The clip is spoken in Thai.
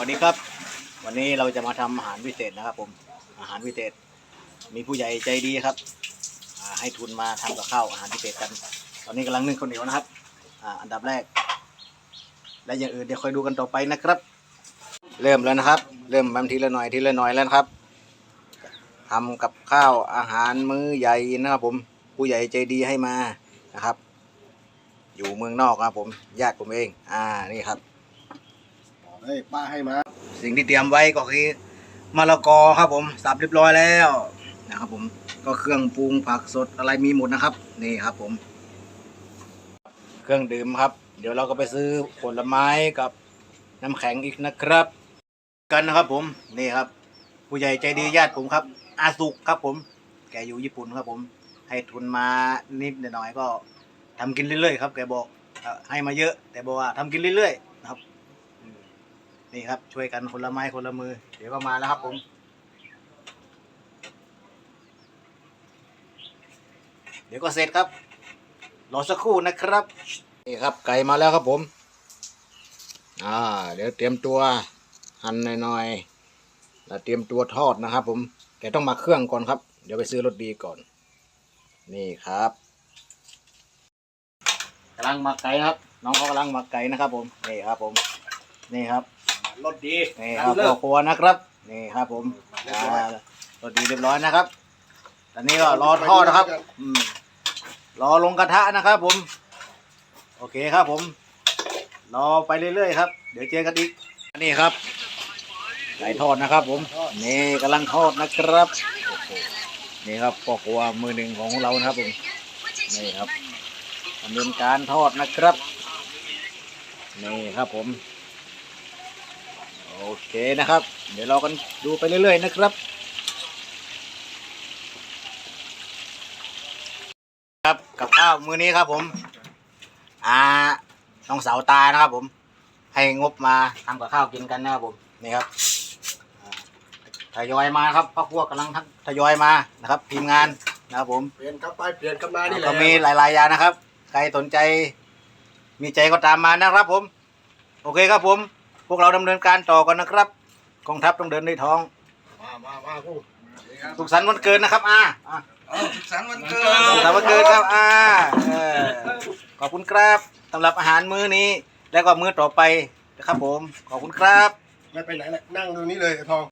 วัสดีครับ วันนี้เราจะมาทำอาหารพิเศษนะครับ ผม อาหารพิเศษ มีผู้ใหญ่ใจดีครับ ให้ทุนมาทำกับข้าวอาหารพิเศษกัน ตอนนี้กำลังนึ่งข้าวเหนียวนะครับอ,อันดับแรก และอย่างอื่นเดี๋ยวคอยดูกันต่อไปนะครับ เริ่มแล้วนะครับ เริ่มบางทีละหน่อยทีละหน่อยแล้วครับทำกับข้าวอาหารมื้อใหญ่นะครับผม ผู้ใหญ่ใจดีให้มานะครับ อยู่เมืองนอกนะครับผมญาติผมเอง อ่านี่ครับ เฮ้ยป้าให้มา สิ่งที่เตรียมไว้ก็คือมะละกอครับผมสับเรียบร้อยแล้วนะครับผมก็เครื่องปรุงผักสดอะไรมีหมดนะครับ นี่ครับผม เครื่องดื่มครับ เดี๋ยวเราก็ไปซื้อผลไม้กับน้ำแข็งอีกนะครับ กันนะครับผมนี่ครับ ผู้ใหญ่ใจดีญาติผมครับ อาสุกครับผม แกอยู่ญี่ปุ่นครับผม ให้ทุนมานิดหน่อยก็ทำกินเรื่อยๆครับแกบอกให้มาเยอะ แต่บอกว่าทำกินเรื่อยๆนะครับ นี่ครับ ช่วยกันคนละไม้คนละมือ เดี๋ยวก็มาแล้วครับผมเดี๋ยวก็เสร็จครับ รอสักครู่นะครับ นี่ครับไก่มาแล้วครับผม อ่า เดี๋ยวเตรียมตัวหั่นหน่อยๆ แล้วเตรียมตัวทอดนะครับผม แต่ต้องมาเครื่องก่อนครับ เดี๋ยวไปซื้อรสดีก่อน นี่ครับกำลังหมักไก่ครับ น้องเขากำลังหมักไก่นะครับผม นี่ครับผม นี่ครับ รถดีนี่ครับพ่อครัวนะครับ นี่ครับผมอ่ารสดีเรียบร้อยนะครับ ตอนนี้ก็รอทอดนะครับอืมรอลงกระทะนะครับ ผม โอเคครับผม รอไปเรื่อยๆครับ เดี๋ยวเจอกันอีกนี่ครับไก่ทอดนะครับ ผม นี่กำลังทอดนะครับโอ้โหนี่ครับพ่อครัวมือหนึ่งของเรานะครับผมนี่ครับดำเนินการทอดนะครับนี่ครับผม โอเคนะครับ เดี๋ยวเรากันดูไปเรื่อยๆนะครับ ครับกับข้าวมื้อนี้ครับผม อ่าน้องสาวตานะครับ ผม ให้งบมาทำกับข้าวกินกันนะครับผมนี่ครับอ่าทยอยมาครับพ่อครัวกำลังทยอยมานะครับทีมงานนะครับผมเปลี่ยนกลับไปเปลี่ยนกลับมานี่แหละก็มีหลายๆอย่างนะครับ ใครสนใจ มีใจก็ตามมานะครับผม โอเคครับผม พวกเราดำเนินการต่อกันนะครับกองทัพต้องเดินด้วยท้อง มามามากูสุขสันต์วันเกิดนะครับอ่าอะสุขสันต์วันเกิสุขสันต์วันเกิดครับอ่าเออขอบคุณครับสำหรับอาหารมื้อนี้ แล้วก็มื้อต่อไปนะครับผม ขอบคุณครับ ไม่ไปไหนเลยนั่งดูนี่เลยไอ้ทอง